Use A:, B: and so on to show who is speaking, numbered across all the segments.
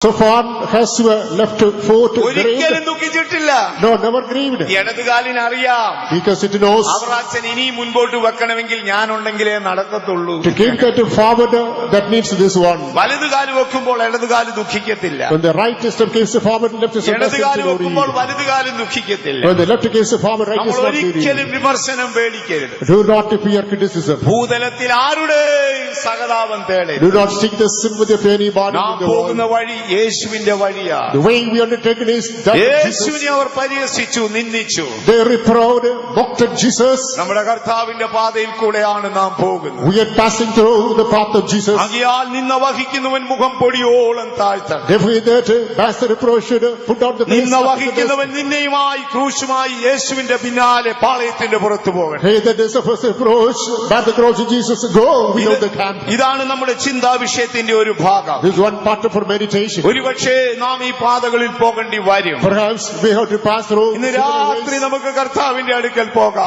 A: So far has uh, left foot
B: ഒരിക്കലും. ദുഃഖിച്ചിട്ടില്ല
A: No, never grieved.
B: ഇടതുകാലിന് അറിയാം
A: Because it knows
B: Avarachan ഇനിയും മുൻപോട്ട് വെക്കണമെങ്കിൽ ഞാനുണ്ടെങ്കിലേ നടക്കത്തുള്ളൂ
A: to keep that forward uh, that needs this one.
B: വലതുകാൽ വെക്കുമ്പോൾ ഇടതുകാൽ ദുഃഖിക്കത്തില്ല
A: When the right step the forward, left step ഇടതുകാൽ
B: വെക്കുമ്പോൾ. വലതുകാലും ദുഃഖിക്കത്തില്ല
A: When the left gives forward, right worry.
B: ഒരിക്കലും വിമർശനം പേടിക്കരുത്
A: Do not fear criticism.
B: ഭൂതലത്തിൽ ആരുടെയും സഹതാപം തേടരുത്
A: Do not seek the sympathy of anybody
B: നാം പോകുന്ന വഴി യേശുവിന്റെ വഴിയാണ് യേശുവിനെ അവർ പരിഹസിച്ചു നിന്ദിച്ചു.
A: ജീസസ്
B: നമ്മുടെ കർത്താവിന്റെ പാതയിൽ കൂടെയാണ് നാം പോകുന്നത്. നിന്ന് വഹിക്കുന്നവൻ മുഖം പൊടിയോളം നിന്ന് വഹിക്കുന്നവൻ നിന്നെയുമായി ക്രൂശുമായി യേശുവിന്റെ പിന്നാലെ പാളയത്തിന്റെ പുറത്തു പോകണം. ഇതാണ് നമ്മുടെ ചിന്താ വിഷയത്തിന്റെ ഒരു ഭാഗം.
A: ഇത് വൺ പാർട്ട് ഫോർ മെഡിറ്റേഷൻ
B: ഒരുപക്ഷേ നാം ഈ പാതകളിൽ പോകേണ്ടി വരും. ഇന്ന് രാത്രി നമുക്ക് കർത്താവിന്റെ അടുക്കൽ പോകാം.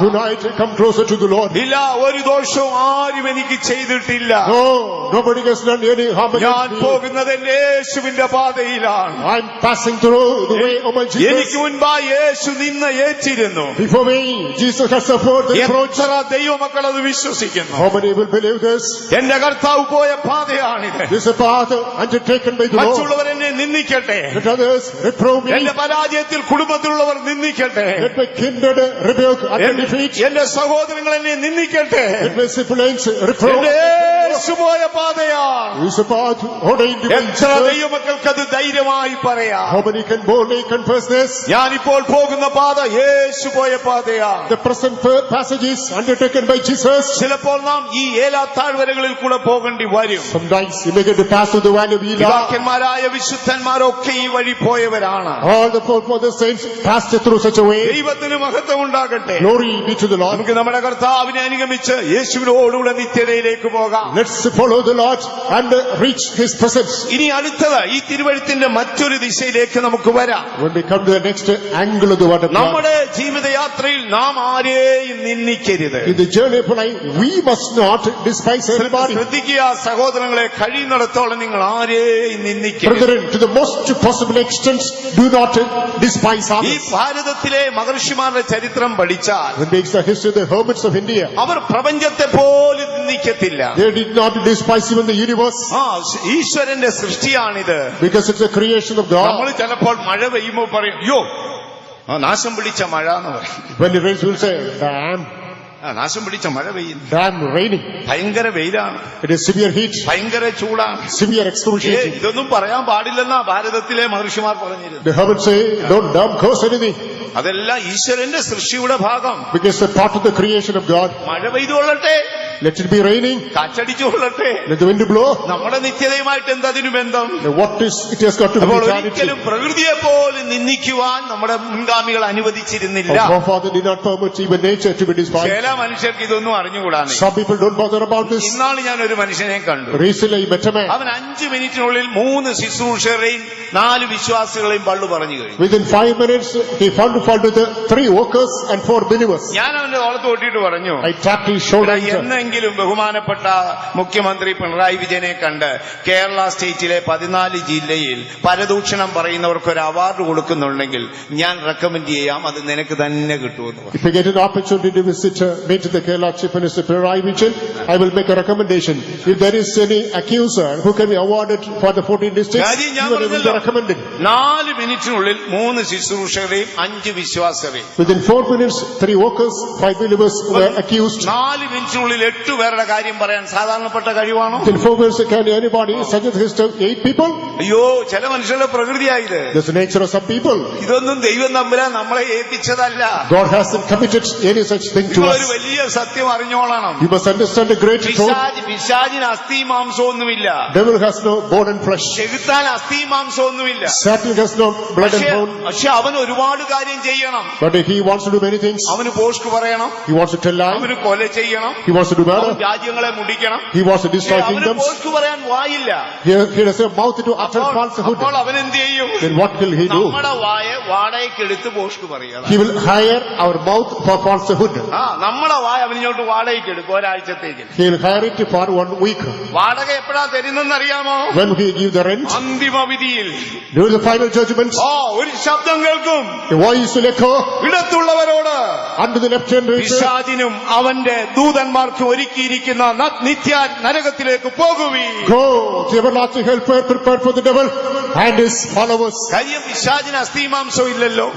B: ഇല്ല ഒരു ദോഷവും ആരും എനിക്ക് ചെയ്തിട്ടില്ല. ഞാൻ പോകുന്നത് യേശുവിന്റെ പാതയിലാണ്. എനിക്ക് മുൻപായി യേശു നിന്ന് ഏറ്റിരുന്നു. ദൈവമക്കൾ അത് വിശ്വസിക്കുന്നു? എന്റെ കർത്താവ് പോയ പാതയാണിത്. മറ്റുള്ളവർ നിന്ദിക്കട്ടെ. എന്റെ പരാജയത്തിൽ കുടുംബത്തിലുള്ളവർ നിന്ദിക്കട്ടെ. എന്റെ സഹോദരങ്ങൾ എന്നെ നിന്ദിക്കട്ടെ.
A: പാതയാ.
B: എത്ര ദൈവമക്കൾക്ക് അത് ധൈര്യമായി പറയാം. ഞാനിപ്പോൾ പോകുന്ന പാത യേശു പോയ പാതയാണ് ചിലപ്പോൾ നാം ഈ ഏലാ താഴ്വരകളിൽ കൂടെ പോകേണ്ടി വരും. യുവാക്കന്മാരായ വിശുദ്ധന്മാരൊക്കെ ഈ വഴി പോയവരാണ്. ദൈവത്തിന് മഹത്വം ഉണ്ടാകട്ടെ. നമുക്ക് നമ്മുടെ കർത്താവിനെ അനുഗമിച്ച് യേശുവിനോടുകൂടെ നിത്യതയിലേക്ക് പോകാം. ഇനി അടുത്തത് ഈ തിരുവഴുത്തിന്റെ മറ്റൊരു ദിശയിലേക്ക് നമുക്ക് വരാം
A: When we come to the next angle of the word
B: നമ്മുടെ ജീവിതയാത്രയിൽ നാം ആരെയും നിന്ദിക്കരുത്
A: in the journey of life, we must not despise anybody.
B: ശ്രദ്ധിക്കുക സഹോദരങ്ങളെ കഴിയുന്നിടത്തോളം നിങ്ങൾ ആരെയും നിന്ദിക്കരുത്
A: Brethren, to the most possible extent, do not despise
B: ഈ ഭാരതത്തിലെ മഹർഷിമാരുടെ ചരിത്രം പഠിച്ചാൽ
A: When makes the history of the hermits of India,
B: അവർ പ്രപഞ്ചത്തെ പോലും നിന്ദിക്കത്തില്ല ഈശ്വരന്റെ സൃഷ്ടിയാണിത്.
A: Because it's a creation of
B: God
A: നമ്മൾ
B: ചിലപ്പോൾ മഴ പെയ്യുമ്പോൾ പറയും അയ്യോ നാശം പിടിച്ച മഴ എന്ന് പറയും. നാശം പിടിച്ച മഴ പെയ്യുന്നു. ഭയങ്കര വെയിലാണ്. ഭയങ്കര ചൂടാണ്. സിവിയർ
A: എക്സ്ക്ലൂഷൻ
B: ഇതൊന്നും പറയാൻ പാടില്ലെന്നാ ഭാരതത്തിലെ മഹർഷിമാർ പറഞ്ഞിരുന്നു അതെല്ലാം ഈശ്വരന്റെ സൃഷ്ടിയുടെ ഭാഗം.
A: Because the part of the creation of God
B: മഴ
A: പെയ്തു ലെറ്റ് ഇറ്റ്
B: ബി
A: റെയിനിങ് കാച്ചടിച്ചു കൊള്ളട്ടെ ബ്ലോ
B: നമ്മുടെ നിത്യതയുമായിട്ട് എന്തതിനു ബന്ധം?
A: What is it
B: has
A: got
B: ഒരിക്കലും പ്രകൃതിയെ പോലും നിന്ദിക്കുവാൻ നമ്മുടെ മുൻഗാമികൾ അനുവദിച്ചിരുന്നില്ല.
A: Father did not permit even nature to be
B: ചില മനുഷ്യർക്ക് ഇതൊന്നും അറിഞ്ഞുകൂടാണ്
A: Some people don't bother about this.
B: ഇന്നാൾ ഞാൻ ഒരു മനുഷ്യനെ കണ്ടു
A: Recently, I met a man.
B: അവൻ അഞ്ചു മിനിറ്റിനുള്ളിൽ മൂന്ന് ശുശ്രൂഷകരെയും നാല് വിശ്വാസികളെയും പള്ളു പറഞ്ഞു കഴിഞ്ഞു
A: Within five minutes, he found fault with the three workers and four believers.
B: ഞാൻ അവന്റെ ഓളത്ത് ഓട്ടിയിട്ട് പറഞ്ഞു
A: I tapped his shoulder and said,
B: എന്നെങ്കിലും ബഹുമാനപ്പെട്ട മുഖ്യമന്ത്രി പിണറായി വിജയനെ കണ്ട് കേരള സ്റ്റേറ്റിലെ പതിനാല് ജില്ലയിൽ പരദൂഷണം പറയുന്നവർക്ക് ഒരു അവാർഡ് കൊടുക്കുന്നുണ്ടെങ്കിൽ ഞാൻ റെക്കമെൻഡ് ചെയ്യാം അത് നിനക്ക് തന്നെ കിട്ടുമെന്ന് പറഞ്ഞു
A: if I get an opportunity to visit, uh, meet the Kerala Chief Minister Pirai Vijayan, I will make a recommendation. If there is any accuser who can be awarded for the 14 districts,
B: കാര്യം ഞാൻ
A: I will be
B: പറഞ്ഞല്ലോ
A: recommended.
B: നാല് മിനിറ്റിനുള്ളിൽ മൂന്ന് ശുശ്രൂഷകരെയും അഞ്ച് വിശ്വാസരെയും
A: Within 4 minutes, three workers, five believers were accused.
B: നാല് മിനിറ്റിനുള്ളിൽ എട്ട് പേരുടെ കാര്യം പറയാൻ സാധാരണപ്പെട്ട കഴിവാണോ
A: Within four minutes, can anybody suggest his to eight people?
B: അയ്യോ ചില മനുഷ്യരുടെ പ്രകൃതിയായത്
A: That's the nature of some people.
B: ഇതൊന്നും ദൈവം തമ്മിലാ നമ്മളെ ഏൽപ്പിച്ചതല്ല
A: God hasn't committed any such thing to us.
B: വലിയ സത്യം അറിഞ്ഞോളണം. വിശാജിന് അസ്ഥി
A: മാംസം ഒന്നുമില്ല
B: ചെകുത്താൻ അസ്ഥി
A: മാംസം ഒന്നുമില്ല
B: പക്ഷെ അവൻ ഒരുപാട് കാര്യം ചെയ്യണം. അവന് പോസ്റ്റ് പറയണം. അവന് കൊല ചെയ്യണം. രാജ്യങ്ങളെ മുടിക്കണം. പറയാൻ വായില്ല. അപ്പോൾ അവൻ എന്ത് ചെയ്യും? നമ്മുടെ വായ വാടകയ്ക്ക് എടുത്ത് പോസ്റ്റ് പറയണം
A: hire our mouth for falsehood
B: നമ്മൾ നമ്മളെ വായ അവനിങ്ങോട്ട് വാടകയ്ക്ക് എടുക്കും ഒരാഴ്ചത്തേക്ക്. വാടക എപ്പോഴാ
A: തരുന്നെന്ന് അറിയാമോ
B: അന്തിമ വിധിയിൽ. ഒരു ശബ്ദം കേൾക്കും. ഇടത്തുള്ളവരോട്. അവന്റെ ദൂതന്മാർക്കും ഒരുക്കിയിരിക്കുന്ന നിത്യ നരകത്തിലേക്ക് പോകുവിശാജിന് അസ്ഥിമാംസം ഇല്ലല്ലോ.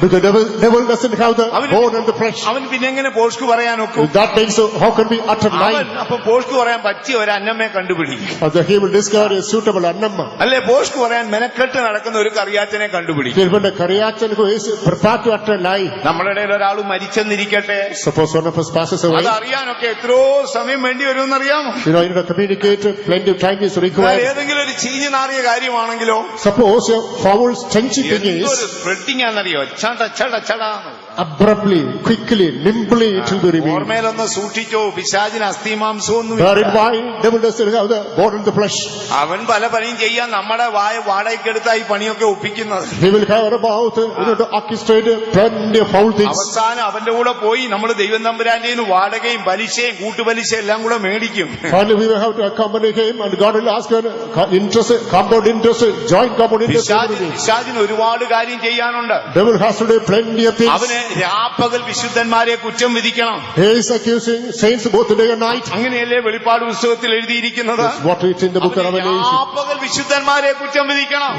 B: അവൻ പിന്നെ എങ്ങനെ പോസ്റ്റ് പറയാനോ? പറയാനൊക്കും
A: That means so how can we utter
B: അവൻ
A: lie?
B: അപ്പൊ പോഷ്ക്ക് പറയാൻ പറ്റിയ ഒരു അന്നമ്മയെ കണ്ടുപിടിക്കും
A: Or the he will discover a suitable annamma.
B: അല്ലെ പോഷ്ക്ക് പറയാൻ മെനക്കെട്ട് നടക്കുന്ന ഒരു കറിയാച്ചനെ കണ്ടുപിടിക്കും
A: He'll find a Kariyachan who is prepared to utter nine.
B: നമ്മുടെ ഇടയിൽ ഒരാൾ മരിച്ചെന്നിരിക്കട്ടെ
A: Suppose one of us passes away.
B: അത് അറിയാനൊക്കെ എത്രയോ സമയം വേണ്ടി വരുമെന്നറിയാമോ
A: You know, order to communicate, plenty of time is
B: എന്നാൽ
A: required.
B: ഏതെങ്കിലും ഒരു ചീഞ്ഞു നാറിയ കാര്യമാണെങ്കിലോ
A: Suppose a foul, stenchy thing
B: എന്തൊരു
A: is
B: സ്പ്രെഡിങ് ആണെന്നറിയോ ചട ചട ചടാന്ന്
A: abruptly, quickly, nimbly it will be revealed.
B: ഓർമ്മയിലൊന്ന് സൂക്ഷിച്ചോ പിശാചിന് അസ്ഥിമാംസമൊന്നും
A: Bear in nu devil doesn't have the bone and the flesh.
B: അവൻ പല പണിയും ചെയ്യാൻ നമ്മുടെ വായ വാടകയ്ക്കെടുത്തായി പണിയൊക്കെ ഒപ്പിക്കുന്നത്
A: He will have a mouth in order to orchestrate plenty of foul things.
B: അവസാനം അവന്റെ കൂടെ പോയി നമ്മൾ ദൈവം തമ്പുരാന്റെ കയ്യിന്ന് വാടകയും പലിശയും കൂട്ടുപലിശ എല്ലാം കൂടെ മേടിക്കും
A: Finally, we will have to accompany him and God will ask her interest, compound interest, joint compound interest.
B: പിശാചിന് ഒരുപാട് കാര്യം ചെയ്യാനുണ്ട്
A: Devil has to do plenty of things.
B: അവന് രാപ്പകൽ വിശുദ്ധന്മാരെ കുറ്റം വിധിക്കണം. അങ്ങനെയല്ലേ വെളിപ്പാട് പുസ്തകത്തിൽ എഴുതിയിരിക്കുന്നത്? രാപ്പകൽ വിശുദ്ധന്മാരെ കുറ്റം വിധിക്കണം.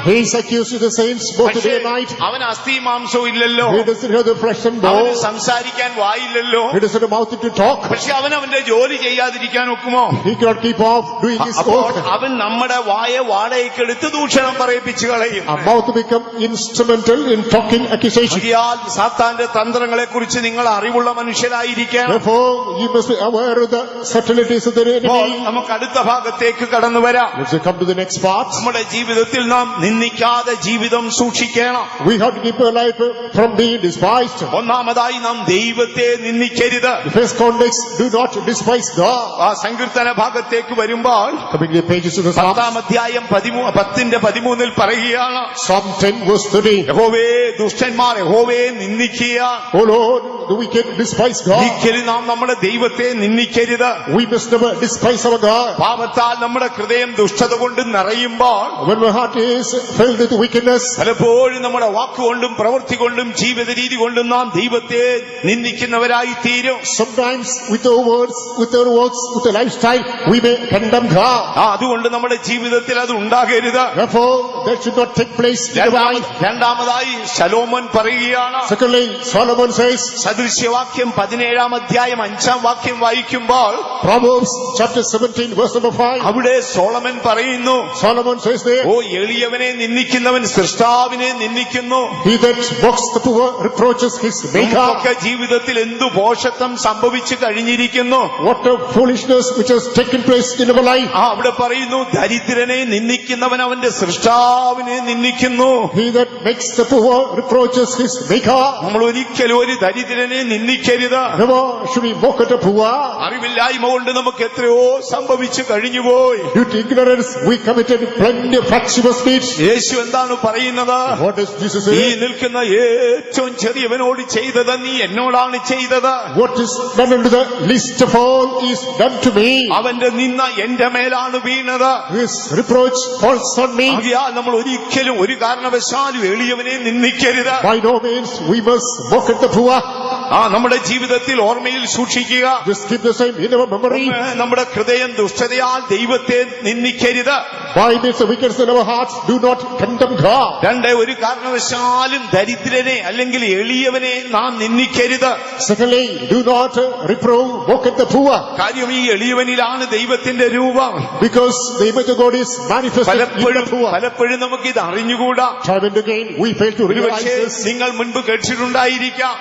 B: അവൻ അസ്ഥി മാംസവും ഇല്ലല്ലോ. സംസാരിക്കാൻ വായില്ലല്ലോ. പക്ഷെ അവൻ അവന്റെ ജോലി ചെയ്യാതിരിക്കാൻ ഒക്കുമോ? അവൻ നമ്മുടെ വായ വാടകയ്ക്കെടുത്ത് ദൂഷണം പറയിപ്പിച്ചു കളയും. സാത്താന്റെ തന്ത്രങ്ങളെ കുറിച്ച് നിങ്ങൾ അറിവുള്ള
A: മനുഷ്യരായിരിക്കാം
B: നമുക്ക് അടുത്ത ഭാഗത്തേക്ക് കടന്നു വരാം. നമ്മുടെ ജീവിതത്തിൽ നാം നിന്ദിക്കാതെ ജീവിതം സൂക്ഷിക്കണം. ഒന്നാമതായി നാം ദൈവത്തെ നിന്ദിക്കരുത്. സങ്കീർത്തന ഭാഗത്തേക്ക് വരുമ്പോൾ അധ്യായം പത്തിന്റെ പതിമൂന്നിൽ പറയുകയാണ് ദുഷ്ടന്മാരെ ഹോവേ നിന്ദിക്കുക.
A: Oh Lord, the wicked despise God.
B: ഒരിക്കലും നാം നമ്മുടെ ദൈവത്തെ നിന്ദിക്കരുത്
A: We must never despise our God.
B: പാപത്താൽ നമ്മുടെ ഹൃദയം ദുഷ്ടത കൊണ്ട് നിറയുമ്പോൾ
A: When my heart is filled with wickedness,
B: പലപ്പോഴും നമ്മുടെ വാക്കുകൊണ്ടും പ്രവൃത്തി കൊണ്ടും ജീവിത രീതി കൊണ്ടും നാം ദൈവത്തെ നിന്ദിക്കുന്നവരായി തീരും
A: sometimes with our words, with our works, with our lifestyle, we may condemn God.
B: adu അതുകൊണ്ട് നമ്മുടെ ജീവിതത്തിൽ അത് ഉണ്ടാകരുത്
A: Therefore, that should not take place in
B: രണ്ടാമത്
A: life.
B: രണ്ടാമതായി ശലോമൻ പറയുകയാണ്
A: Secondly, Solomon says,
B: ദൃശ്യവാക്യം പതിനേഴാം അധ്യായം അഞ്ചാം വാക്യം വായിക്കുമ്പോൾ അവിടെ സോളമൻ പറയുന്നു
A: സോളമൻ
B: ഓ എളിയവനെ നിന്ദിക്കുന്നവൻ സൃഷ്ടാവിനെ നിന്ദിക്കുന്നു. ജീവിതത്തിൽ എന്തു പോഷത്വം സംഭവിച്ചു കഴിഞ്ഞിരിക്കുന്നു? അവിടെ പറയുന്നു ദരിദ്രനെ നിന്ദിക്കുന്നവൻ അവന്റെ സൃഷ്ടാവിനെ നിന്ദിക്കുന്നു. നമ്മൾ ഒരിക്കലും ഒരു
A: ദരിദ്രൻ ദൈവജനെ നിന്ദിക്കരുത്.
B: അറിവില്ലായ്മ കൊണ്ട് നമുക്ക് എത്രയോ സംഭവിച്ചു
A: കഴിഞ്ഞു പോയി
B: യേശു എന്താണ് പറയുന്നത്? ഈ നിൽക്കുന്ന ഏറ്റവും ചെറിയവനോട് ചെയ്തത് നീ എന്നോടാണ് ചെയ്തത്. അവന്റെ നിന്ന എന്റെ മേലാണ് വീണത്. നമ്മൾ ഒരിക്കലും ഒരു കാരണവശാലും എളിയവനെ നിന്ദിക്കരുത്. ആ നമ്മുടെ ജീവിതത്തിൽ ഓർമ്മയിൽ സൂക്ഷിക്കുക. നമ്മുടെ ഹൃദയം ദുഷ്ടതയാൽ ദൈവത്തെ നിന്ദിക്കരുത്. രണ്ട് ഒരു കാരണവശാലും ദരിദ്രനെ അല്ലെങ്കിൽ എളിയവനെ നാം നിന്ദിക്കരുത്. കാര്യം ഈ എളിയവനിലാണ് ദൈവത്തിന്റെ രൂപം.
A: ബിക്കോസ്
B: പലപ്പോഴും നമുക്ക് ഇത് അറിഞ്ഞുകൂടാ. നിങ്ങൾ മുൻപ് കേട്ടിട്ടുണ്ടായിരിക്കാം.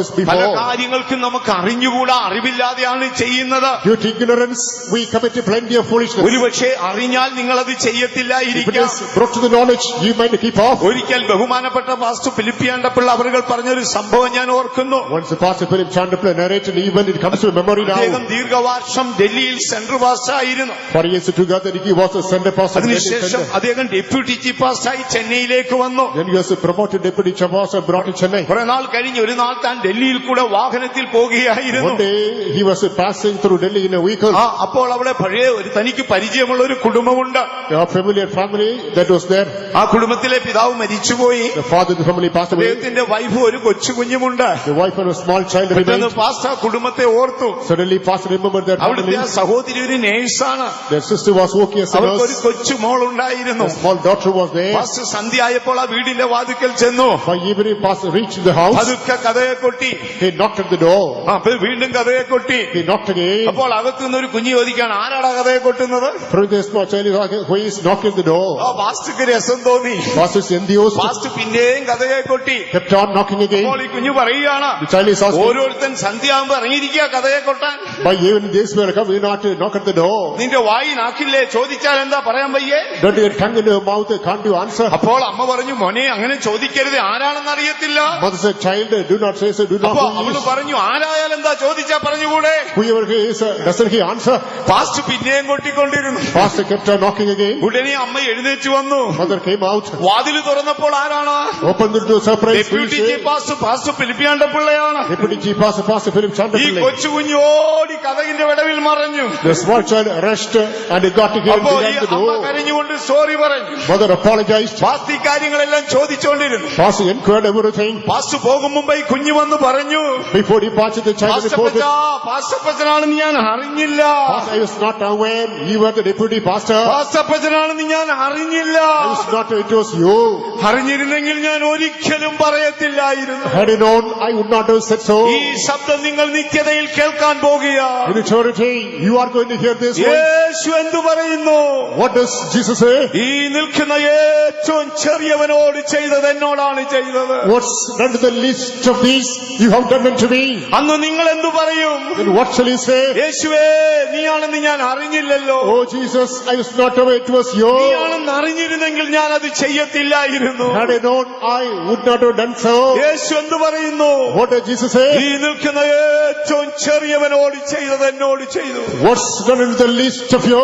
A: this before.
B: പല കാര്യങ്ങൾക്കും നമുക്ക് അറിഞ്ഞുകൂടാ അറിവില്ലാതെയാണ് ചെയ്യുന്നത്
A: Due to ignorance, we commit plenty of foolishness.
B: ഒരുപക്ഷെ അറിഞ്ഞാൽ നിങ്ങൾ അത്
A: If it
B: ചെയ്യത്തില്ലായിരിക്കാം
A: is brought to the knowledge, you might keep off.
B: ഒരിക്കൽ ബഹുമാനപ്പെട്ട വാസ്തു പിലിപ്പിയാണ്ടപ്പിള്ള അവരുകൾ പറഞ്ഞൊരു സംഭവം ഞാൻ ഓർക്കുന്നു
A: Once the pastor Philip Chandler narrated an event, it comes to memory
B: അദ്ദേഹം
A: now.
B: ദീർഘവർഷം ഡൽഹിയിൽ സെൻട്രൽ പാസ്റ്റായിരുന്നു
A: For years together, he was a center pastor. Delhi
B: അതിനുശേഷം
A: center.
B: അദ്ദേഹം ഡെപ്യൂട്ടി ചീഫ് പാസ്റ്റായി ചെന്നൈയിലേക്ക് വന്നു
A: Then he was a promoted deputy chairman and brought to Chennai.
B: കുറെ നാൾ കഴിഞ്ഞ് ഒരു നാൾ താൻ ഡൽഹിയിൽ കൂടെ വാഹനത്തിൽ പോകുകയായിരുന്നു. അപ്പോൾ അവിടെ പഴയ ഒരു തനിക്ക് പരിചയമുള്ള ഒരു കുടുംബമുണ്ട്. ആ കുടുംബത്തിലെ പിതാവ് മരിച്ചുപോയി. അദ്ദേഹത്തിന്റെ വൈഫ് ഒരു കൊച്ചുകുഞ്ഞുമുണ്ട്. കുടുംബത്തെ ഓർത്തു. സഹോദരി ഒരു നേഴ്സാണ് ഒരു കൊച്ചു മോൾ ഉണ്ടായിരുന്നു സന്ധ്യയായപ്പോൾ ആ വീടിന്റെ വാതിക്കൽ ചെന്നു.
A: റീച്ച് ദ ഹൗസ്
B: അതൊക്കെ കഥയെ കൊണ്ട് കൊട്ടി
A: He knocked at the door.
B: ആ, അപ്പൊ വീണ്ടും കഥയെ കൊട്ടി
A: He knocked again.
B: അപ്പോൾ അകത്തുനിന്ന് ഒരു കുഞ്ഞു ചോദിക്കാണ് ആരാടാ കഥയെ കൊട്ടുന്നത്
A: From the child who is knocking the
B: ആ
A: door?
B: പാസ്റ്റർക്ക് രസം തോന്നി
A: Pastor's enthused,
B: പാസ്റ്റ് പിന്നെയും കഥയെ കൊട്ടി
A: kept on knocking again.
B: അപ്പോൾ ഈ കുഞ്ഞു പറയുകയാണ്
A: The child is asking,
B: ഓരോരുത്തൻ സന്ധ്യയാകുമ്പോ ഇറങ്ങിയിരിക്കുക കഥയെ കൊട്ടാൻ
A: by evening this will come, you not knock at the door.
B: നിന്റെ വായി നാക്കില്ലേ ചോദിച്ചാൽ എന്താ പറയാൻ വയ്യേ
A: Don't you have tongue in your mouth, can't you answer?
B: അപ്പോൾ അമ്മ പറഞ്ഞു മോനെ അങ്ങനെ ചോദിക്കരുത് ആരാണെന്ന് അറിയത്തില്ല
A: Mother said, child, do not say so,
B: പറഞ്ഞു ആരായാൽ എന്താ ചോദിച്ചാ പറഞ്ഞുകൂടെ? ഫാസ്റ്റ് പിന്നെയും കൊട്ടിക്കൊണ്ടിരുന്നു.
A: ഫാസ്റ്റ് നോക്കിങ്
B: ഉടനെ അമ്മ എഴുന്നേച്ചു വന്നു. വാതിൽ തുറന്നപ്പോൾ ആരാണ്? പിള്ളയാണ്. ഈ കൊച്ചു കുഞ്ഞു ഓടി കഥകിന്റെ വിടവിൽ മറഞ്ഞു. കരഞ്ഞുകൊണ്ട് സോറി പറഞ്ഞു.
A: മദർ അപ്പോളജൈസ്
B: ഫാസ്റ്റ് ഈ കാര്യങ്ങളെല്ലാം ചോദിച്ചുകൊണ്ടിരുന്നു ഫാസ്റ്റ് പോകും മുമ്പ് ഈ കുഞ്ഞു വന്ന് പറഞ്ഞു.
A: Before he pass
B: the child ഞാൻ അറിഞ്ഞില്ല.
A: വാസ്
B: നോട്ട് ഞാൻ അറിഞ്ഞില്ല.
A: Was not it was you
B: അറിഞ്ഞിരുന്നെങ്കിൽ ഞാൻ ഒരിക്കലും പറയത്തില്ലായിരുന്നു.
A: Had I known I would not have said so
B: ഈ ശബ്ദം നിങ്ങൾ നിത്യതയിൽ കേൾക്കാൻ
A: പോകുകയാണ് in you are going to hear this
B: Yesu എന്ത് പറയുന്നു?
A: വാട്ട് ഡസ് ജീസസ്
B: ഈ നിൽക്കുന്ന ഏറ്റവും ചെറിയവനോട് ചെയ്തത് എന്നോടാണ് ചെയ്തത്.
A: What's round the list of these you have done unto me?
B: അന്ന് നിങ്ങൾ എന്തു പറയും
A: And what shall he say?
B: യേശുവേ നീയാണെന്ന് ഞാൻ അറിഞ്ഞില്ലല്ലോ
A: Oh Jesus, I was not aware it was you.
B: നീയാണെന്ന് അറിഞ്ഞിരുന്നെങ്കിൽ ഞാൻ അത് ചെയ്യത്തില്ലായിരുന്നു
A: Had I known, I would not have done so.
B: യേശു എന്തു പറയുന്നു
A: What does Jesus say?
B: ഈ നിൽക്കുന്ന ഏറ്റവും ചെറിയവനോട് ചെയ്തത് എന്നോട് ചെയ്തു
A: What's done unto the least of you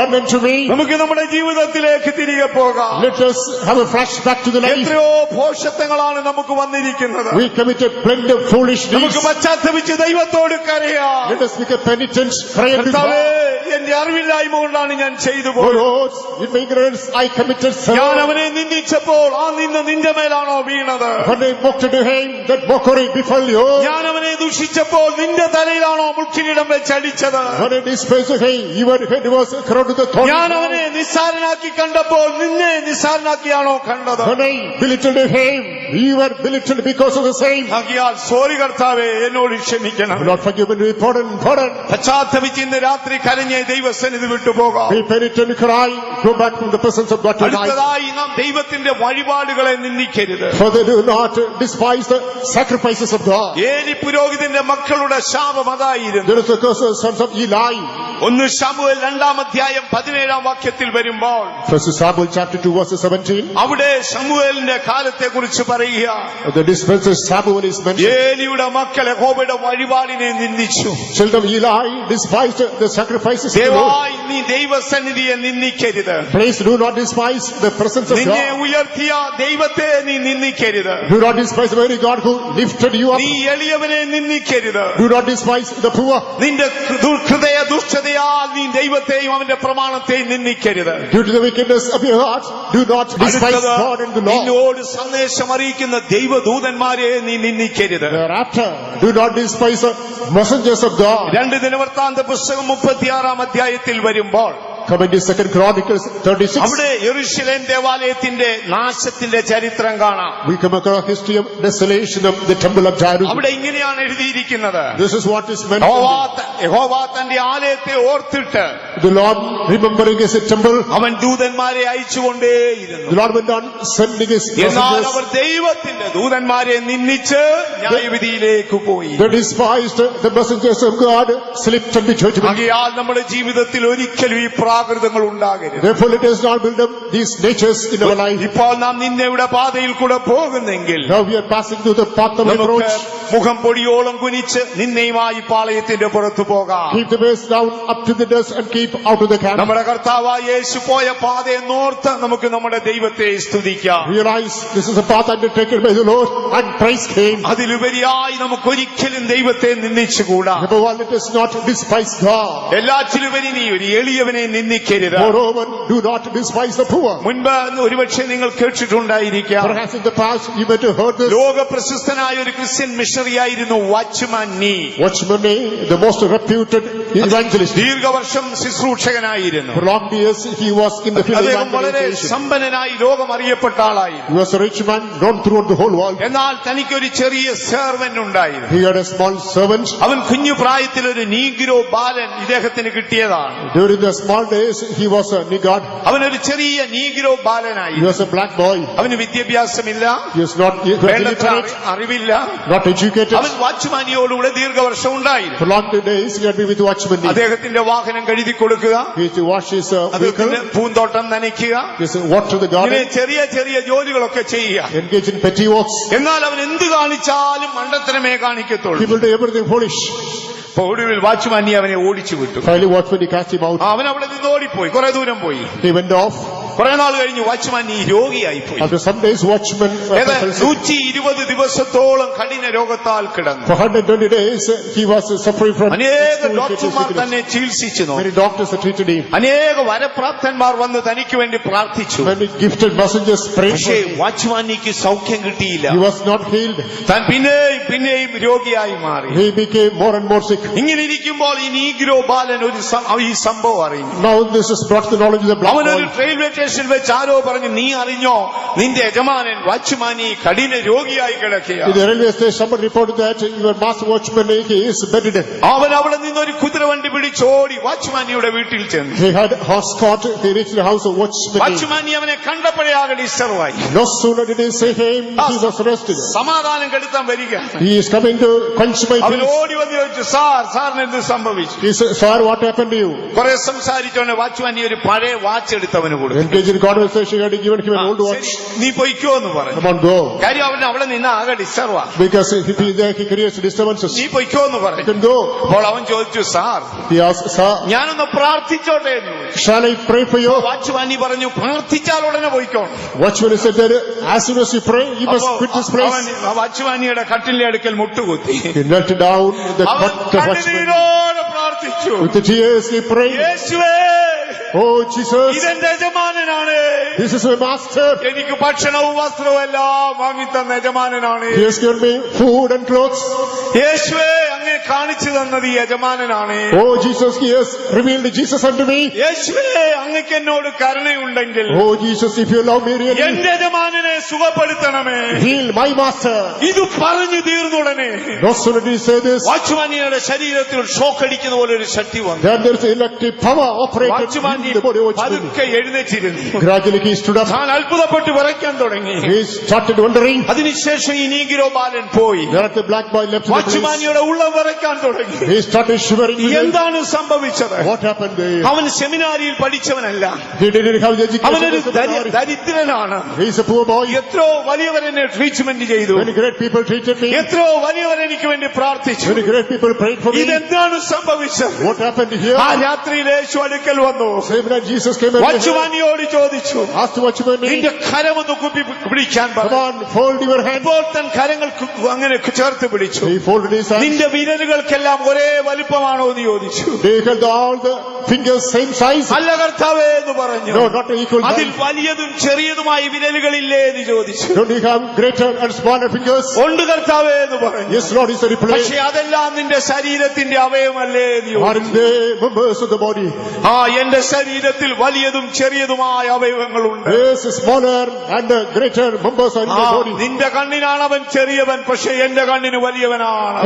A: done unto me?
B: നമുക്ക് നമ്മുടെ ജീവിതത്തിലേക്ക് തിരികെ പോകാം
A: Let us have a flashback to the life.
B: എത്രയോ ഭോഷത്വങ്ങളാണ് നമുക്ക് വന്നിരിക്കുന്നത്
A: We committed plenty of foolish deeds.
B: നമുക്ക് പശ്ചാത്തപിച്ച് ദൈവത്തോട് കരയാം
A: Let us make a penitence prayer
B: കർത്താവേ
A: God.
B: എന്റെ അറിവില്ലായ്മ കൊണ്ടാണ് ഞാൻ ചെയ്തു പോയത്. ഞാൻ അവനെ നിന്ദിച്ചപ്പോൾ ആ നിന്ന് നിന്റെ മേലാണോ വീണത്? ഞാൻ അവനെ ദുഷിച്ചപ്പോൾ നിന്റെ തലയിലാണോ മുഖ്യനിടം വെച്ചടിച്ചത് ഞാൻ അവനെ നിസ്സാരനാക്കി കണ്ടപ്പോൾ നിന്നെ നിസ്സാരനാക്കിയാണോ കണ്ടത്? സോറി കർത്താവേ എന്നോട് ക്ഷമിക്കണം. ദൈവസന്നിധി വിട്ടുപോകാം
A: Be penitent, go back from the presence of God tonight.
B: അടുത്തതായി നാം ദൈവത്തിന്റെ വഴിപാടുകളെ നിന്ദിക്കരുത്
A: For they do not despise the sacrifices of God.
B: ഏലി പുരോഹിതന്റെ മക്കളുടെ ശാപം അതായിരുന്നു
A: There is the curse of the sons of Eli.
B: ഒന്ന് ശമുവേൽ രണ്ടാം അധ്യായം പതിനേഴാം വാക്യത്തിൽ വരുമ്പോൾ
A: First Samuel chapter 2 verse 17.
B: അവിടെ ശമുവേലിന്റെ കാലത്തെ കുറിച്ച് പറയുക
A: The dispenser Samuel is mentioned.
B: ഏലിയുടെ മക്കളെ ഹോബയുടെ വഴിപാടിനെ നിന്ദിച്ചു
A: Children of Eli despised the sacrifices of the Lord.
B: ദയവായി നീ ദൈവസന്നിധിയെ നിന്ദിക്കരുത്
A: Please do not despise the presence of
B: നിന്നെ
A: God.
B: ഉയർത്തിയ ദൈവത്തെ നീ നിന്ദിക്കരുത്
A: Do not despise the very God who lifted you up.
B: നീ എളിയവനെ നിന്ദിക്കരുത്
A: Do not despise the poor.
B: നിന്റെ ദു- ഹൃദയ ദുഷ്ടതയാൽ നീ ദൈവത്തെയും അവന്റെ പ്രമാണത്തെയും നിന്ദിക്കരുത്
A: Due to the wickedness of your heart, do not despise
B: അടുത്തത്
A: God and the law.
B: നിന്നോട് സന്ദേശം അറിയിക്കുന്ന ദൈവദൂതന്മാരെ നീ നിന്ദിക്കരുത്
A: Thereafter, do not despise the messengers of God.
B: രണ്ട് ദിനവൃത്താന്ത പുസ്തകം മുപ്പത്തിയാറാം അധ്യായത്തിൽ വരുമ്പോൾ
A: Is Second Chronicles 36.
B: അവിടെ യെറുശലേം ദേവാലയത്തിന്റെ നാശത്തിന്റെ ചരിത്രം കാണാം
A: We come across history of desolation of the temple of Jerusalem.
B: അവിടെ ഇങ്ങനെയാണ് എഴുതിയിരിക്കുന്നത്
A: This is what is mentioned.
B: യഹോവ ത- യഹോവ തന്റെ ആലയത്തെ ഓർത്തിട്ട്
A: The Lord remembering his temple.
B: അവൻ ദൂതന്മാരെ അയച്ചുകൊണ്ടേയിരുന്നു
A: The Lord went on sending his
B: എന്നാൽ. അവർ ദൈവത്തിന്റെ ദൂതന്മാരെ നിന്ദിച്ച് ന്യായവിധിയിലേക്ക് പോയി
A: They despised the messengers of God, slipped into judgment.
B: ആകയാൽ നമ്മുടെ ജീവിതത്തിൽ ഒരിക്കലും ഈ പ്രാകൃതങ്ങൾ ഉണ്ടാകരുത്
A: Therefore, let us not build up these natures in our life.
B: ഇപ്പോൾ നാം നിന്നയുടെ പാതയിൽ കൂടെ പോകുന്നെങ്കിൽ
A: Now we are passing through the path of
B: നമുക്ക്
A: approach.
B: മുഖം പൊടിയോളം കുനിച്ച് നിന്നയുമായി പാളയത്തിന്റെ പുറത്തു പോകാം
A: Keep the waist down up to the dust and keep out of the camp.
B: നമ്മുടെ കർത്താവായ യേശു പോയ പാതയെ നോർത്ത് നമുക്ക് നമ്മുടെ ദൈവത്തെ സ്തുതിക്കാം
A: Realize this is a path undertaken by the Lord and praise Him.
B: അതിലുപരിയായി നമുക്ക് ഒരിക്കലും ദൈവത്തെ നിന്ദിച്ചുകൂടാ
A: Number one, let us not despise God.
B: എല്ലാറ്റിലുപരി നീ ഒരു എളിയവനെ നിന്ദിക്കരുത് മുൻപ് ഒരുപക്ഷെ നിങ്ങൾ കേട്ടിട്ടുണ്ടായിരിക്കാം. ലോക പ്രശസ്തനായ ഒരു ക്രിസ്ത്യൻ മിഷണറി ആയിരുന്നു വാച്ച്മാൻ നീ.
A: വാച്ച്മാൻസ്
B: ദീർഘവർഷം ശുശ്രൂഷകനായിരുന്നു. വളരെ സമ്പന്നനായി ലോകം അറിയപ്പെട്ട ആളായിരുന്നു എന്നാൽ തനിക്ക് ഒരു ചെറിയ സെർവൻ ഉണ്ടായിരുന്നു. അവൻ കുഞ്ഞു പ്രായത്തിൽ ഒരു നീഗ്രോ ബാലൻ ഇദ്ദേഹത്തിന് കിട്ടിയതാണ്.
A: The small days he was a niggard.
B: ഒരു ചെറിയ negro
A: He was a black boy.
B: അവന് വിദ്യാഭ്യാസമില്ല
A: He was not he
B: വേണ്ടത്ര അറി- അറിവില്ല
A: not educated.
B: അവൻ വാച്ച്മാനിയോടുകൂടെ ദീർഘവർഷം ഉണ്ടായിരുന്നു
A: For long days he had been with Watchman.
B: അദ്ദേഹത്തിന്റെ വാഹനം കഴുകി കൊടുക്കുക
A: He used to wash his uh, vehicle.
B: പൂന്തോട്ടം നനയ്ക്കുക
A: He used to water the garden.
B: ചെറിയ ചെറിയ ജോലികളൊക്കെ ചെയ്യുക
A: Engage in petty works.
B: എന്നാൽ അവൻ എന്ത് കാണിച്ചാലും മണ്ടത്തരമേ കാണിക്കത്തുള്ളൂ
A: will do everything foolish.
B: അപ്പൊ ഒടുവിൽ വാച്ച്മാനി അവനെ ഓടിച്ചു വിട്ടു. അവൻ അവിടെ നിന്ന് ഓടിപ്പോയി കുറെ ദൂരം പോയി
A: He went off.
B: കുറെ നാൾ കഴിഞ്ഞ് ഈ രോഗിയായി പോയി
A: After some days Watchman uh.
B: നൂറ്റി ഇരുപത് ദിവസത്തോളം കഠിന രോഗത്താൽ കിടന്നു
A: For 120 days uh, he was uh, suffering from
B: അനേക ഡോക്ടർമാർ. തന്നെ ചികിത്സിച്ചു
A: Many doctors treated him.
B: അനേക വരപ്രാപ്തന്മാർ വന്ന് തനിക്ക് വേണ്ടി പ്രാർത്ഥിച്ചു
A: Many gifted messengers prayed for
B: പക്ഷേ വാച്ച്മാനിക്ക് സൗഖ്യം കിട്ടിയില്ല
A: He was not healed.
B: താൻ പിന്നെയും പിന്നെയും രോഗിയായി മാറി
A: He became more and more sick.
B: ഇങ്ങനെ ഇരിക്കുമ്പോൾ ഈ നീഗ്രോ ബാലൻ ഒരു ഈ സംഭവം അറിഞ്ഞു
A: Now this is brought the knowledge of the black
B: അവനൊരു റെയിൽവേ സ്റ്റേഷനിൽ വെച്ച് ആരോ പറഞ്ഞു നീ അറിഞ്ഞോ നിന്റെ യജമാനൻ വാച്ച്മാനി കഠിന രോഗിയായി
A: In the railway station, somebody reported that your master watchman he is bedridden.
B: അവൻ അവിടെ ഒരു കുതിരവണ്ടി പിടിച്ചോടി വാച്ച്മാനിയുടെ വീട്ടിൽ ചെന്നു
A: He had horse caught. He reached the house of watchman.
B: വാച്ച്മാനി അവനെ കണ്ടപ്പോഴേ ആകെ ഡിസ്റ്റർബായി
A: No sooner did he see him, he was arrested.
B: സമാധാനം കെടുത്താൻ വരിക
A: He is coming to quench my
B: അവൻ
A: peace.
B: ഓടി വന്ന് ചോദിച്ചു സാർ സാറിന് എന്ത് സംഭവിച്ചു
A: He said, Sir, what happened to you?
B: കുറെ സംസാരിച്ചോണ്ട് വാച്ച്മാനി ഒരു പഴയ വാച്ച് എടുത്തവന് കൊടുത്തു
A: Engaged conversation, he had given him an old watch.
B: നീ പൊയ്ക്കോ എന്ന് പറഞ്ഞു
A: Come on, go.
B: കാര്യം അവൻ അവിടെ നിന്ന് ആകെ ഡിസ്റ്റർബാ
A: Because if he is there, he creates disturbances.
B: നീ പൊയ്ക്കോ എന്ന്
A: You
B: പറഞ്ഞു
A: can go.
B: അപ്പോൾ അവൻ ചോദിച്ചു സാർ
A: He asked, Sir,
B: ഞാനൊന്ന് പ്രാർത്ഥിച്ചോട്ടെ എന്ന് ചോദിച്ചു.
A: shall I pray for you?
B: വാച്ച്മാനി പറഞ്ഞു പ്രാർത്ഥിച്ചാൽ ഉടനെ പോയിക്കോ
A: Watchman said that as soon as you pray, you must quit this place.
B: ആ വാച്ച്മാനിയുടെ കട്ടിലിന്റെ അടുക്കൽ മുട്ടുകുത്തി
A: He knelt down in the
B: അവൻ
A: court of watchman.
B: കണ്ണുനീരോടെ പ്രാർത്ഥിച്ചു
A: With the tears he prayed,
B: യേശുവേ
A: Oh Jesus,
B: ഇതെന്റെ യജമാനനാണ്
A: this is my master.
B: എനിക്ക് ഭക്ഷണവും വസ്ത്രവും എല്ലാം വാങ്ങിത്തന്ന യജമാനനാണ്
A: He has given me food and clothes.
B: യേശുവേ കാണിച്ചു തന്നത്
A: യജമാനാണ് oh Jesus yes revealed Jesus
B: യേശുവേ അങ്ങക്ക് എന്നോട് കരുണയുണ്ടെങ്കിൽ
A: ഓ Jesus if you love me
B: എന്റെ യജമാനെ സുഖപ്പെടുത്തണമേ.
A: ഹീൽ മൈ മാസ്റ്റർ
B: ഇത് പറഞ്ഞു തീർന്നുടനെ വാച്ച്മാനിയുടെ ശരീരത്തിൽ ഷോക്ക് അടിക്കുന്ന പോലെ ഒരു ശക്തി വന്നു.
A: ഇലക്ട്രിക്
B: പവർ എഴുന്നേറ്റിരുന്നു. താൻ അത്ഭുതപ്പെട്ട് വരയ്ക്കാൻ തുടങ്ങി. അതിനുശേഷം ഈ നീഗിരോ ബാലൻ പോയി.
A: ബ്ലാക്ക് ബോയ്
B: വാച്ച്മാനിയുടെ ഉള്ളം കരയ്ക്കാൻ തുടങ്ങി. എന്താണ് സംഭവിച്ചത്? അവൻ സെമിനാരിയിൽ പഠിച്ചവനല്ല. അവനൊരു ദരിദ്രനാണ്. എത്രയോ വലിയവർ എന്നെ ട്രീറ്റ്മെന്റ് ചെയ്തു. എത്രയോ വലിയവർ എനിക്ക് വേണ്ടി പ്രാർത്ഥിച്ചു. ഇതെന്താണ് സംഭവിച്ചത്? ആ രാത്രിയിൽ യേശു അടുക്കൽ വന്നു.
A: ജീസസ്
B: വച്ചുവാനിയോട് ചോദിച്ചു. നിന്റെ കരമൊന്ന് കുപ്പി പിടിക്കാൻ പറഞ്ഞു ഇപ്പോൾ തൻ കരങ്ങൾ അങ്ങനെ ചേർത്ത് പിടിച്ചു. നിന്റെ വിരൽ വിരലുകൾക്കെല്ലാം ഒരേ വലിപ്പമാണോ എന്ന് ചോദിച്ചു. അല്ല കർത്താവേ എന്ന് പറഞ്ഞു. അതിൽ വലിയതും ചെറിയതുമായി വിരലുകളില്ലേ എന്ന് ചോദിച്ചു. ഉണ്ട് കർത്താവേ എന്ന് പറഞ്ഞു. പക്ഷെ അതെല്ലാം നിന്റെ ശരീരത്തിന്റെ അവയമല്ലേ എന്ന്
A: body?
B: ആ എന്റെ ശരീരത്തിൽ വലിയതും ചെറിയതുമായ അവയവങ്ങളുണ്ട്. നിന്റെ കണ്ണിനാണ് അവൻ ചെറിയവൻ പക്ഷെ എന്റെ കണ്ണിന് വലിയവനാണ്.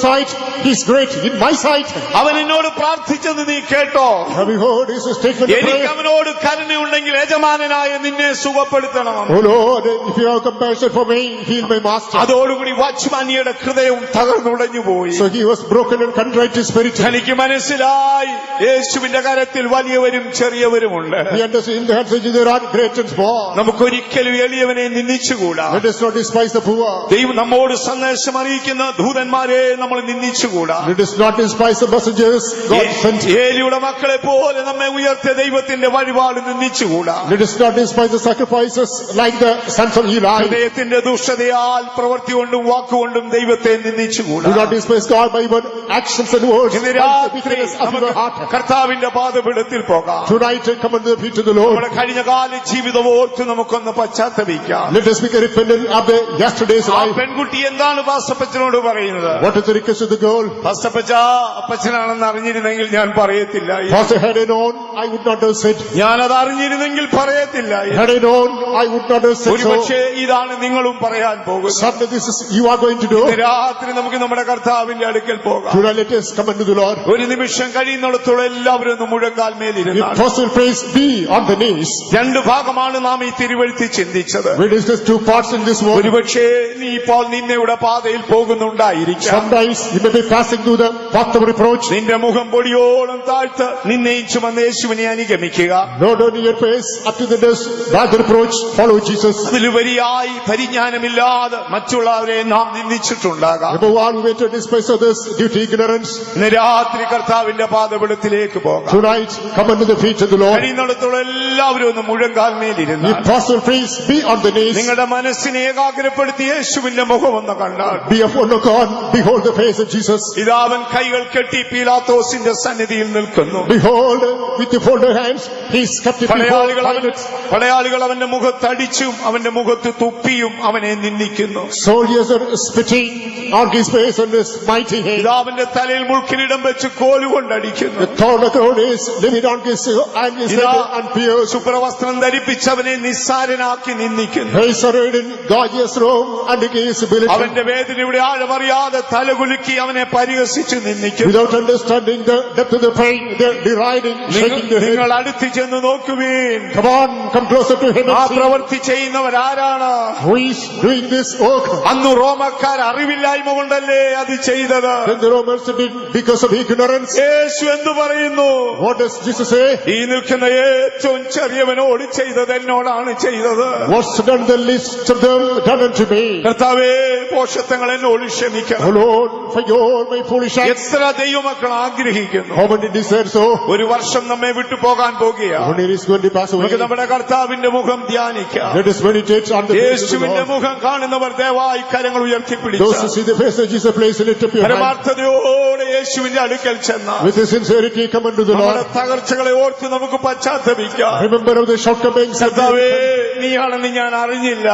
A: Sight, he is great in my sight.
B: അവൻ എന്നോട് പ്രാർത്ഥിച്ചത് നീ കേട്ടോ
A: Have you heard his statement of
B: എനിക്ക്
A: prayer?
B: അവനോട് കരുണയുണ്ടെങ്കിൽ യജമാനനായ നിന്നെ സുഖപ്പെടുത്തണം
A: Oh Lord, if you have compassion for me, heal my master.
B: അതോടുകൂടി വാച്ച്മാനിയുടെ ഹൃദയം തകർന്നുടഞ്ഞു പോയി
A: So he was broken and contrite in spirit.
B: എനിക്ക് മനസ്സിലായി യേശുവിന്റെ കരത്തിൽ വലിയവരും ചെറിയവരുമുണ്ട്
A: He understood in the hands of Jesus there are great and small.
B: നമുക്കൊരിക്കലും എളിയവനെ നിന്ദിച്ചുകൂടാ
A: Let us not despise the poor.
B: ദൈവം നമ്മോട് സന്ദേശം അറിയിക്കുന്ന ദൂതന്മാരെ നമ്മൾ നിന്ദിച്ചുകൂടാ? ഏലിയുടെ മക്കളെ പോലെ നമ്മെ ഉയർത്തിയ ദൈവത്തിന്റെ വഴിപാട് നിന്ദിച്ചുകൂടാത്തിന്റെ ദുഷ്ടതയാൽ പ്രവൃത്തി കൊണ്ടും വാക്കുകൊണ്ടും ദൈവത്തെ
A: നിന്ദിച്ച കൂടാ God
B: is
A: not despised
B: God
A: by actions and
B: words
A: നമ്മൾ
B: കർത്താവിന്റെ പാദപീഠത്തിൽ പോകാം. നമ്മുടെ കഴിഞ്ഞ കാല ജീവിതം ഓർത്ത് നമുക്കൊന്ന് പശ്ചാത്തപിക്കാം.
A: Let us be repent about
B: yesterday's
A: life
B: പെൺകുട്ടി എന്താണ് വാസപ്പച്ചനോട് പറയുന്നത്?
A: Request of the girl?
B: പാസപ്പച്ച അപ്പച്ചനാണെന്ന് അറിഞ്ഞിരുന്നെങ്കിൽ ഞാൻ പറയത്തില്ല
A: Pastor, had I known, I would not have said.
B: ഞാനത് അറിഞ്ഞിരുന്നെങ്കിൽ പറയത്തില്ല
A: Had I known, I would not have said so.
B: ഒരുപക്ഷെ ഇതാണ് നിങ്ങളും പറയാൻ പോകുന്നത്
A: Suddenly, this is you are going to do.
B: രാത്രി നമുക്ക് നമ്മുടെ കർത്താവിന്റെ അടുക്കൽ പോകാം
A: Tonight, let us come unto the Lord.
B: ഒരു നിമിഷം കഴിയുന്നിടത്തോളം എല്ലാവരും ഒന്ന് മുഴങ്കാൽ
A: If
B: മേലിരുന്നാണ്
A: possible, praise be on the knees.
B: രണ്ട് ഭാഗമാണ് നാം ഈ തിരുവഴുത്തി ചിന്തിച്ചത്
A: We discussed two parts in this word.
B: ഒരുപക്ഷെ നീ ഇപ്പോൾ നിന്നയുടെ പാതയിൽ പോകുന്നുണ്ടായിരിക്കാം
A: Sometimes may be passing through the path of reproach.
B: നിന്റെ മുഖം പൊടിയോളം താഴ്ത്ത് നിന്നെയും ചുമന്ന് യേശുവിനെ അനുഗമിക്കുക
A: Not only your face up to the dust, that reproach, follow Jesus.
B: അതിലുപരിയായി പരിജ്ഞാനമില്ലാതെ മറ്റുള്ളവരെ നാം നിന്ദിച്ചിട്ടുണ്ടാകാം
A: Above all, we to despise others due to ignorance.
B: രാത്രി കർത്താവിന്റെ പാതപിടത്തിലേക്ക് പോകാം
A: Tonight, come under the feet of the Lord.
B: കഴിയുന്നിടത്തോളം എല്ലാവരും ഒന്ന് മുഴങ്കാൽ മേലിരുന്നു
A: If possible, please be on the knees.
B: നിങ്ങളുടെ മനസ്സിനെ ഏകാഗ്രപ്പെടുത്തി യേശുവിന്റെ മുഖം ഒന്ന് കണ്ടാൽ
A: Be of one God Behold the face of Jesus.
B: ഇതാവൻ കൈകൾ കെട്ടി പീലാത്തോസിന്റെ സന്നിധിയിൽ നിൽക്കുന്നു
A: Behold, with the folded hands, he is kept before
B: പടയാളികൾ. പടയാളികൾ അവന്റെ മുഖത്തടിച്ചും അവന്റെ മുഖത്ത് തുപ്പിയും അവനെ നിന്ദിക്കുന്നു
A: Soldiers are spitting on his face and his mighty hand.
B: പിതാവിന്റെ തലയിൽ മുൾക്കിരീടം വെച്ച് കോലുകൊണ്ടടിക്കുന്നു
A: The thorn of God is living on his and his head and pierced.
B: ശുഭ്രവസ്ത്രം ധരിപ്പിച്ചവനെ നിസ്സാരനാക്കി നിന്ദിക്കുന്നു
A: He is arrayed in gorgeous robe and his ability.
B: അവന്റെ വേദനയുടെ ആഴമറിയാതെ തലകുലുക്കി അവനെ പരിഹസിച്ചു നിന്ദിക്കുന്നു
A: Without understanding the depth of the pain, they deriding, shaking their head.
B: നിങ്ങൾ അടുത്ത് ചെന്ന് നോക്കുവീൻ
A: Come on, come closer to him
B: ആ
A: and see
B: പ്രവൃത്തി
A: who is doing this work.
B: അന്ന് റോമക്കാർ അറിവില്ലായ്മ കൊണ്ടല്ലേ അത് ചെയ്തത്
A: Then the Romans did because of ignorance.
B: യേശു എന്തു പറയുന്നു
A: What does Jesus say?
B: ഈ നിൽക്കുന്ന ഏറ്റവും ചെറിയവനോട് ചെയ്തത് എന്നോടാണ് ചെയ്തത്
A: What's done the least of them done unto me?
B: കർത്താവേ പോഷത്വങ്ങൾ എന്നോട് ക്ഷമിക്കണം
A: Lord,
B: എത്ര ദൈവമക്കൾ ആഗ്രഹിക്കുന്നു? ഒരു വർഷം നമ്മെ വിട്ടു പോകാൻ പോകുക നമ്മുടെ കർത്താവിന്റെ മുഖം ധ്യാനിക്കാം. മുഖം കാണുന്നവർ ദയവായി
A: കാര്യങ്ങൾ
B: ഉയർത്തിപ്പിടിച്ചോടെ യേശുവിന്റെ അടുക്കൽ
A: ചെന്ന.
B: തകർച്ചകളെ ഓർത്ത് നമുക്ക് പശ്ചാത്തപിക്കാം. നീയാണെന്ന് ഞാൻ അറിഞ്ഞില്ല.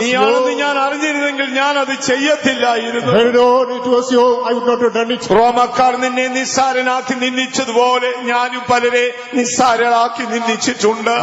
B: നീയാണെന്ന് ഞാൻ അറിഞ്ഞിരുന്നെങ്കിൽ ഞാൻ അത്
A: ചെയ്യത്തില്ല. Done
B: റോമക്കാർ നിന്നെ നിസ്സാരനാക്കി നിന്ദിച്ചതുപോലെ ഞാനും പലരെ നിസ്സാരനാക്കി നിന്ദിച്ചിട്ടുണ്ട്.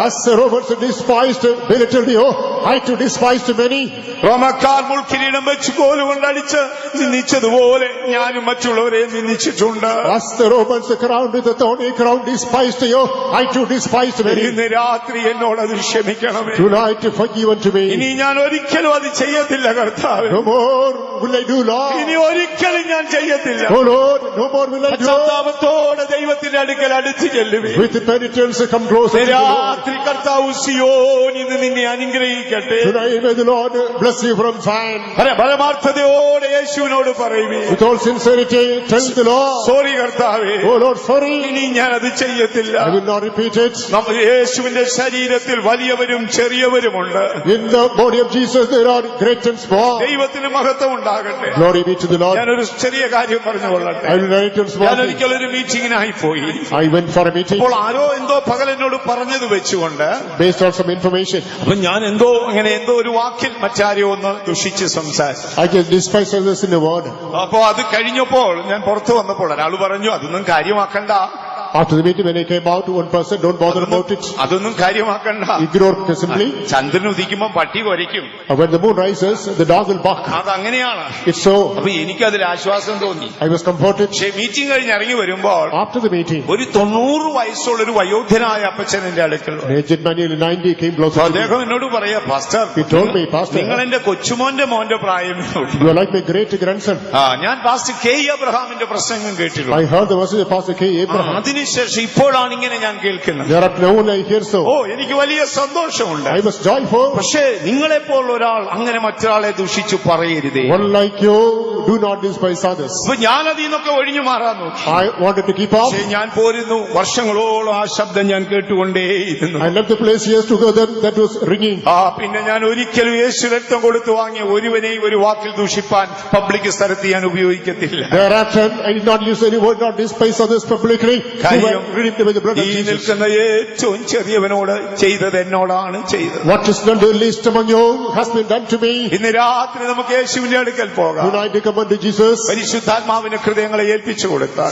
A: As the despise I too many.
B: റോമക്കാർ മുൾക്കിരീടം വെച്ച് കോലുകൊണ്ടടിച്ച് നിന്ദിച്ചതുപോലെ ഞാനും മറ്റുള്ളവരെ നിന്ദിച്ചിട്ടുണ്ട്
A: As the Romans crowned with a thorny crown despised you, I too despised many.
B: ഇന്ന് രാത്രി എന്നോട് അത് ക്ഷമിക്കണമേ
A: Tonight forgive unto
B: ഇനി
A: me.
B: ഞാൻ ഒരിക്കലും അത് ചെയ്യത്തില്ല കർത്താവ്
A: No more will I do law.
B: ഇനി ഒരിക്കലും ഞാൻ ചെയ്യത്തില്ല
A: Oh Lord, no more will I do.
B: പശ്ചാത്താപത്തോടെ ദൈവത്തിന്റെ അടുക്കൽ അടുത്ത് ചെല്ലുവേ
A: With penitence come closer to the Lord.
B: രാത്രി കർത്താവ് സിയോൻ നിന്നെ അനുഗ്രഹിക്കട്ടെ പരമാർത്ഥതയോടെ
A: with all sincerity
B: sorry
A: sorry
B: ഇനി ഞാൻ അത് ചെയ്യത്തില്ല
A: ഐ വിൽ നോട്ട്
B: റിപ്പീറ്റ് യേശുവിന്റെ ശരീരത്തിൽ വലിയവരും ചെറിയവരുമുണ്ട്.
A: In the body of Jesus
B: ദൈവത്തിന് മഹത്വം ഉണ്ടാകട്ടെ.
A: ഞാൻ
B: ഒരു ചെറിയ കാര്യം പറഞ്ഞുകൊള്ളട്ടെ. ഞാൻ ഒരിക്കലൊരു മീറ്റിംഗിനായി പോയി.
A: ഐ വെന്റ് ഫോർ മീറ്റിംഗ്
B: ഇപ്പോൾ ആരോ എന്തോ പകലിനോട് പറഞ്ഞത് വെച്ചുകൊണ്ട്
A: ബേസ്ഡ് ഓൺ സം ഇൻഫർമേഷൻ
B: അപ്പൊ ഞാൻ എന്തോ അങ്ങനെ എന്തോ ഒരു വാക്കിൽ മറ്റാരെയോ ഒന്ന് ദുഷിച്ച് സംസാരിച്ചു
A: I can despise others in a word.
B: അപ്പോ അത് കഴിഞ്ഞപ്പോൾ ഞാൻ പുറത്തു വന്നപ്പോൾ ഒരാൾ പറഞ്ഞു അതൊന്നും കാര്യമാക്കണ്ട
A: After the meeting when I came out, one person, don't bother about it.
B: അതൊന്നും കാര്യമാക്കണ്ട
A: Ignore simply.
B: ചന്ദ്രൻ ഉദിക്കുമ്പോ പട്ടി കൊരയ്ക്കും
A: And when the moon rises, the dog will bark.
B: അതങ്ങനെയാണ്
A: It's so.
B: അപ്പൊ എനിക്കതിൽ ആശ്വാസം തോന്നി
A: I was comforted.
B: പക്ഷെ മീറ്റിംഗ് കഴിഞ്ഞ് ഇറങ്ങി വരുമ്പോൾ
A: After the meeting,
B: ഒരു തൊണ്ണൂറ് വയസ്സുള്ള ഒരു വയോധ്യനായ അപ്പച്ചൻ എന്റെ അടുക്കൽ വന്നു.
A: an aged man in 90 came closer to me.
B: അദ്ദേഹം എന്നോട് പറയാ pastor
A: He told me, Pastor,
B: എന്റെ കൊച്ചുമോന്റെ മോന്റെ പ്രായമേ ഉള്ളൂ
A: you are like my great grandson.
B: ആ ഞാൻ പാസ്റ്റർ കെ ഇ അബ്രഹാമിന്റെ പ്രസംഗം കേട്ടിട്ടുണ്ട്
A: I heard the message of Pastor K. Abraham.
B: അതിനുശേഷം ഇപ്പോഴാണ് ഇങ്ങനെ ഞാൻ കേൾക്കുന്നത് ഓ എനിക്ക് വലിയ സന്തോഷമുണ്ട്
A: I was joyful.
B: പക്ഷേ നിങ്ങളെപ്പോൾ ഒരാൾ അങ്ങനെ മറ്റൊരാളെ ദൂഷിച്ചു പറയരുത്
A: One like you, do not despise others.
B: അപ്പൊ ഞാൻ അതിൽ നിന്നൊക്കെ ഒഴിഞ്ഞു മാറാൻ നോക്കി
A: I wanted to keep off.
B: പക്ഷേ ഞാൻ പോരുന്നു വർഷങ്ങളോളം ആ ശബ്ദം ഞാൻ കേട്ടുകൊണ്ടേയിരുന്നു
A: left the place years together that was ringing.
B: ആ പിന്നെ ഞാൻ ഒരിക്കലും യേശു രക്തം കൊടുത്തു വാങ്ങിയ ഒരുവനെയും ഒരു വാക്കിൽ ദൂഷിപ്പാൻ പബ്ലിക് സ്ഥലത്ത് ഞാൻ ഉപയോഗിക്കത്തില്ല
A: Thereafter, I did not use any word, not despise others publicly.
B: നിൽക്കുന്ന ഏറ്റവും ചെറിയവനോട് ചെയ്തത് എന്നോടാണ് ചെയ്തത്. ഇന്ന് രാത്രി നമുക്ക് യേശുവിന്റെ അടുക്കൽ പോകാം. പരിശുദ്ധാത്മാവിന് ഹൃദയങ്ങളെ ഏൽപ്പിച്ചു
A: കൊടുക്കാം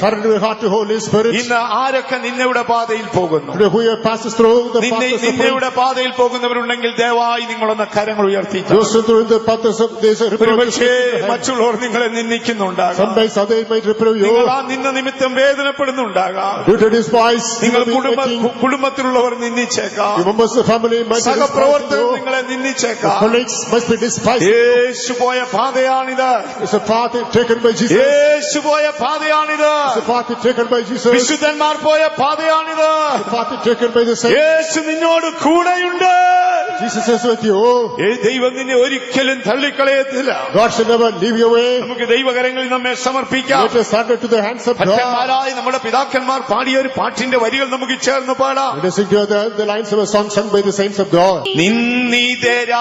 B: ഇന്ന് ആരൊക്കെ നിന്നയുടെ പാതയിൽ പോകുന്നു? നിന്നയുടെ പാതയിൽ പോകുന്നവരുണ്ടെങ്കിൽ ദയവായി നിങ്ങളൊന്ന് കരങ്ങൾ ഉയർത്തി മറ്റുള്ളവർ നിങ്ങളെ നിന്ദിക്കുന്നുണ്ടാകാം. നിന്ന നിമിത്തം വേദനപ്പെടുന്നുണ്ടാകാം.
A: Due to despise,
B: നിങ്ങൾ കുടുംബത്തിലുള്ളവർ നിന്ദിച്ചേക്കാം
A: your members of family might
B: സഹപ്രവർത്തകർ
A: you.
B: നിങ്ങളെ നിന്ദിച്ചേക്കാം
A: Colleagues must be despised.
B: യേശു പോയ പാതയാണിത്
A: It's a path taken by Jesus.
B: യേശു പോയ പാതയാണിത്
A: It's a path taken by Jesus.
B: വിശുദ്ധന്മാർ പോയ പാതയാണിത്
A: The path taken by the saints.
B: യേശു നിന്നോട് കൂടെയുണ്ട്
A: Jesus is with you.
B: ദൈവം നിന്നെ ഒരിക്കലും തള്ളിക്കളയത്തില്ല
A: God shall never leave you away.
B: നമുക്ക് ദൈവകരങ്ങളിൽ നമ്മെ സമർപ്പിക്കാം
A: Let us surrender to the hands of God.
B: നമ്മുടെ പിതാക്കന്മാർ പാടിയ ഒരു പാട്ടിന്റെ വരികൾ നമുക്ക് ചേർന്ന് പാടാം. നിന്നിതരായവരേ.